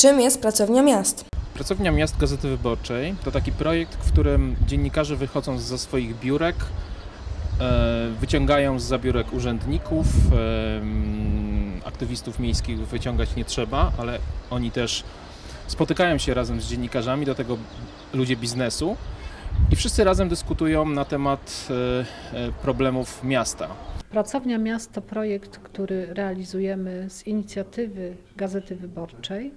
Czym jest Pracownia Miast? Pracownia Miast Gazety Wyborczej to taki projekt, w którym dziennikarze wychodząc ze swoich biurek, e, wyciągają z biurek urzędników, aktywistów miejskich wyciągać nie trzeba, ale oni też spotykają się razem z dziennikarzami, do tego ludzie biznesu i wszyscy razem dyskutują na temat e, e, problemów miasta. Pracownia Miast to projekt, który realizujemy z inicjatywy Gazety Wyborczej.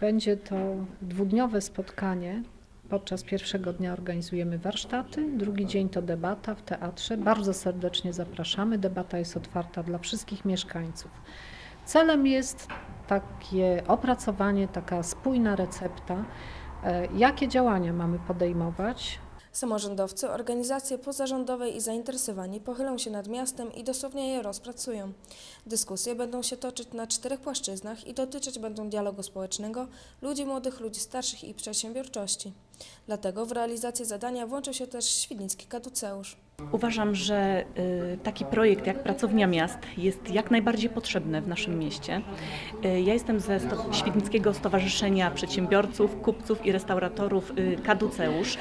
Będzie to dwudniowe spotkanie. Podczas pierwszego dnia organizujemy warsztaty, drugi dzień to debata w teatrze. Bardzo serdecznie zapraszamy. Debata jest otwarta dla wszystkich mieszkańców. Celem jest takie opracowanie, taka spójna recepta, e, jakie działania mamy podejmować, Samorządowcy, organizacje pozarządowe i zainteresowani pochylą się nad miastem i dosłownie je rozpracują. Dyskusje będą się toczyć na czterech płaszczyznach i dotyczyć będą dialogu społecznego, ludzi młodych, ludzi starszych i przedsiębiorczości. Dlatego w realizację zadania włączył się też Świdnicki Kaduceusz. Uważam, że y, taki projekt jak Pracownia Miast jest jak najbardziej potrzebny w naszym mieście. Y, Ja jestem ze Świdnickiego Stowarzyszenia Przedsiębiorców, Kupców i Restauratorów y, Kaduceusz.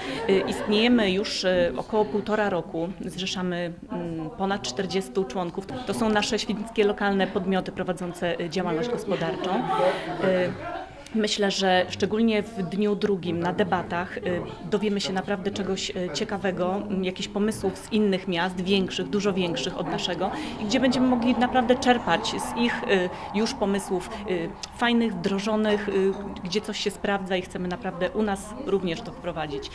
Istniejemy już około półtora roku, zrzeszamy mm, ponad 40 członków. To są nasze świdnickie lokalne podmioty prowadzące działalność gospodarczą. Myślę, że szczególnie w dniu drugim na debatach y, dowiemy się naprawdę czegoś y, ciekawego, jakichś pomysłów z innych miast, większych, dużo większych od naszego, i gdzie będziemy mogli naprawdę czerpać z ich y, już pomysłów fajnych, wdrożonych, gdzie coś się sprawdza i chcemy naprawdę u nas również to wprowadzić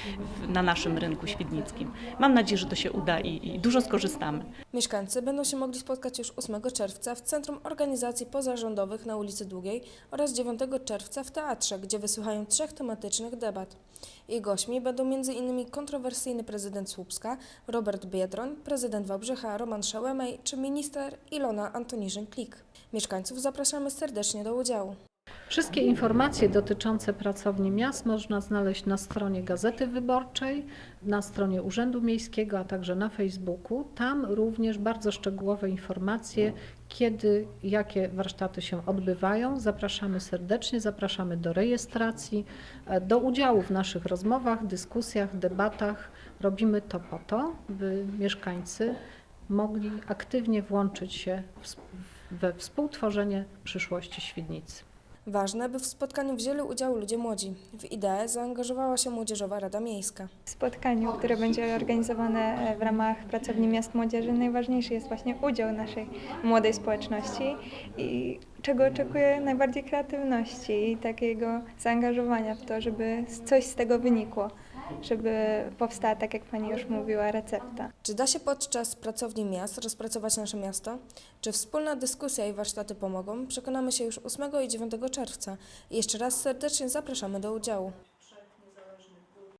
na naszym rynku świdnickim. Mam nadzieję, że to się uda i, i dużo skorzystamy. Mieszkańcy będą się mogli spotkać już 8 czerwca w Centrum Organizacji Pozarządowych na ulicy Długiej oraz 9 czerwca w Teatrze, gdzie wysłuchają trzech tematycznych debat. Ich gośćmi będą m.in. kontrowersyjny prezydent Słupska, Robert Biedroń, prezydent Wałbrzycha Roman Szałemej czy minister Ilona Antoniszyn-Klik. Mieszkańców zapraszamy serdecznie do udziału. Wszystkie informacje dotyczące pracowni miast można znaleźć na stronie Gazety Wyborczej, na stronie Urzędu Miejskiego, a także na Facebooku. Tam również bardzo szczegółowe informacje, kiedy, jakie warsztaty się odbywają. Zapraszamy serdecznie, zapraszamy do rejestracji, e, do udziału w naszych rozmowach, dyskusjach, debatach. Robimy to po to, by mieszkańcy mogli aktywnie włączyć się we współtworzenie przyszłości Świdnicy. Ważne, by w spotkaniu wzięli udział ludzie młodzi. W ideę zaangażowała się Młodzieżowa Rada Miejska. W spotkaniu, które będzie organizowane e, w ramach Pracowni Miast Młodzieży, najważniejszy jest właśnie udział naszej młodej społeczności i czego oczekuję najbardziej kreatywności i takiego zaangażowania w to, żeby coś z tego wynikło, żeby powstała, tak jak Pani już mówiła, recepta. Czy da się podczas pracowni miast rozpracować nasze miasto? Czy wspólna dyskusja i warsztaty pomogą? Przekonamy się już 8 i 9 czerwca. Jeszcze raz serdecznie zapraszamy do udziału.